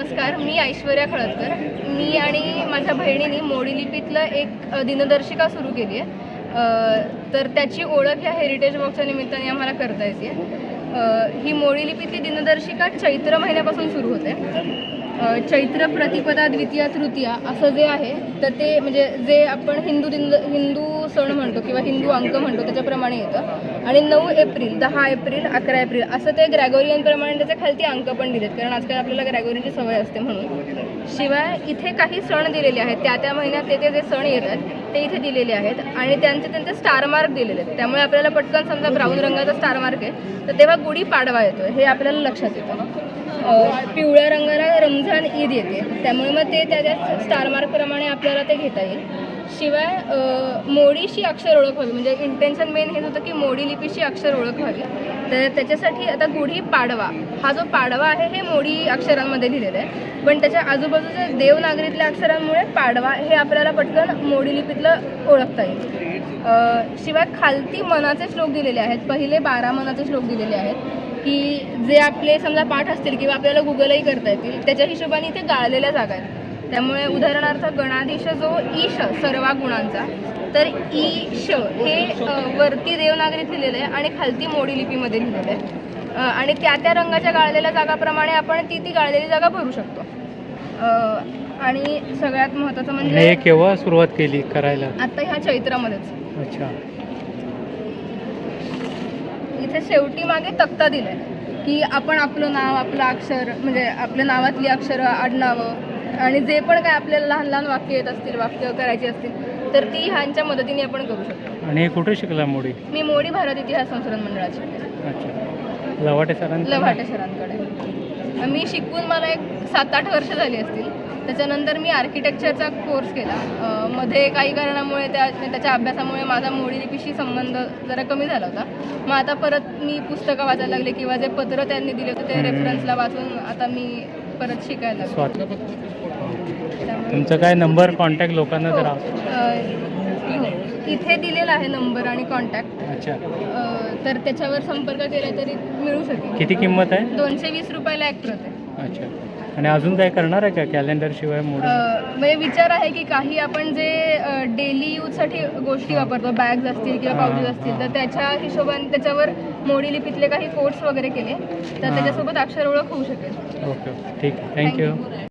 नमस्कार मी ऐश्वर्या खळदकर. मी आणि माझ्या बहिणीने मोडी लिपीतलं एक दिनदर्शिका सुरू केली आहे. तर त्याची ओळख ह्या हेरिटेज वॉकच्या निमित्ताने आम्हाला करता येते. ही मोडी लिपीतली दिनदर्शिका चैत्र महिन्यापासून सुरू होते. चैत्र प्रतिपदा द्वितीया तृतीया असं जे आहे तर ते म्हणजे जे आपण हिंदू दिन हिंदू सण म्हणतो किंवा हिंदू अंक म्हणतो त्याच्याप्रमाणे येतं. आणि नऊ एप्रिल दहा एप्रिल अकरा एप्रिल असं ते ग्रॅगोरियनप्रमाणे त्याच्या खालती अंक पण दिलेत. कारण आजकाल आपल्याला ग्रॅगोरियनची सवय असते म्हणून. शिवाय इथे काही सण दिलेले आहेत. त्या त्या महिन्यात ते ते जे सण येतात ते इथे दिलेले आहेत. आणि त्यांचे त्यांचे स्टार मार्क दिलेले आहेत. त्यामुळे आपल्याला पटकन समजा ब्राऊन रंगाचा स्टार मार्क आहे तर तेव्हा गुढी पाडवा येतो हे आपल्याला लक्षात येतं. पिवळ्या रंगाला रमझान ईद येते. त्यामुळे मग ते त्या त्या स्टार मार्कप्रमाणे आपल्याला ते घेता येईल. शिवाय मोडीशी अक्षर ओळख व्हावी. म्हणजे इंटेन्शन मेन हेच होतं की मोडी लिपीची अक्षर ओळख व्हावी. तर त्याच्यासाठी आता गुढी पाडवा. हा जो पाडवा आहे हे मोडी अक्षरांमध्ये लिहिलेलं आहे. पण त्याच्या आजूबाजूच्या देवनागरीतल्या अक्षरांमुळे पाडवा हे आपल्याला पटकन मोडी लिपीतलं ओळखता येईल. शिवाय खालती मनाचे श्लोक दिलेले आहेत. पहिले बारा मनाचे श्लोक दिलेले आहेत. की जे आपले समजा पाठ असतील किंवा आपल्याला गुगलही करता येतील त्याच्या हिशोबाने इथे गाळलेल्या जागा आहेत. त्यामुळे उदाहरणार्थ गणाधीश जो ईश सर्वा गुणांचा तर ईश हे अ, वरती देवनागरीत लिहिलेलं आहे आणि खालती मोडी लिपीमध्ये लिहिलेलं आहे. आणि त्या त्या रंगाच्या गाळलेल्या जागाप्रमाणे आपण ती ती गाळलेली जागा भरू शकतो. आणि सगळ्यात महत्त्वाचं हे म्हणजे केव्हा सुरुवात केली करायला? आता ह्या चैत्रामध्येच. अच्छा. इथे शेवटी मागे तक्ता दिलाय. की आपण आपलं नाव आपलं अक्षर म्हणजे आपल्या नावातली अक्षरं आडनावं आणि जे पण काय आपल्याला लहान लहान वाक्य येत असतील वाक्य करायची असतील तर ती ह्यांच्या मदतीने आपण करू शकतो. आणि कुठे शिकला मोडी? मी मोडी भारत इतिहास संशोधन अच्छा. लवाटे सरांकडे. मी शिकून मला एक सात आठ वर्ष झाली असतील. त्याच्यानंतर मी आर्किटेक्चरचा कोर्स केला. मध्ये काही कारणामुळे त्या त्याच्या अभ्यासामुळे माझा मोडी लिपीशी संबंध जरा कमी झाला होता. मग आता परत मी पुस्तकं वाचायला लागले किंवा जे पत्र त्यांनी दिले होते ते. रेफरन्सला वाचून आता मी परत शिकायला तुमचा काय नंबर कॉन्टॅक्ट लोकांना जरा? अं, इथे दिलेला आहे नंबर आणि कॉन्टॅक्ट अच्छा. तर त्याच्यावर संपर्क केला तरी मिळू शकेल. किती किंमत आहे? दोनशे वीस रुपयाला एक प्रत आहे. अच्छा. आणि अजून काय करणार आहे का कॅलेंडर शिवाय मोडी अ, म्हणजे विचार आहे की काही आपण जे डेली यूजसाठी गोष्टी वापरतो बॅग्स असतील किंवा हा, पाउचेस असतील हा. तर त्याच्या हिशोबाने त्याच्यावर मोडी लिपीतले काही कोट्स वगैरे केले तर हा. त्याच्यासोबत अक्षर ओळख होऊ शकेल. Okay okay. ठीक थँक्यू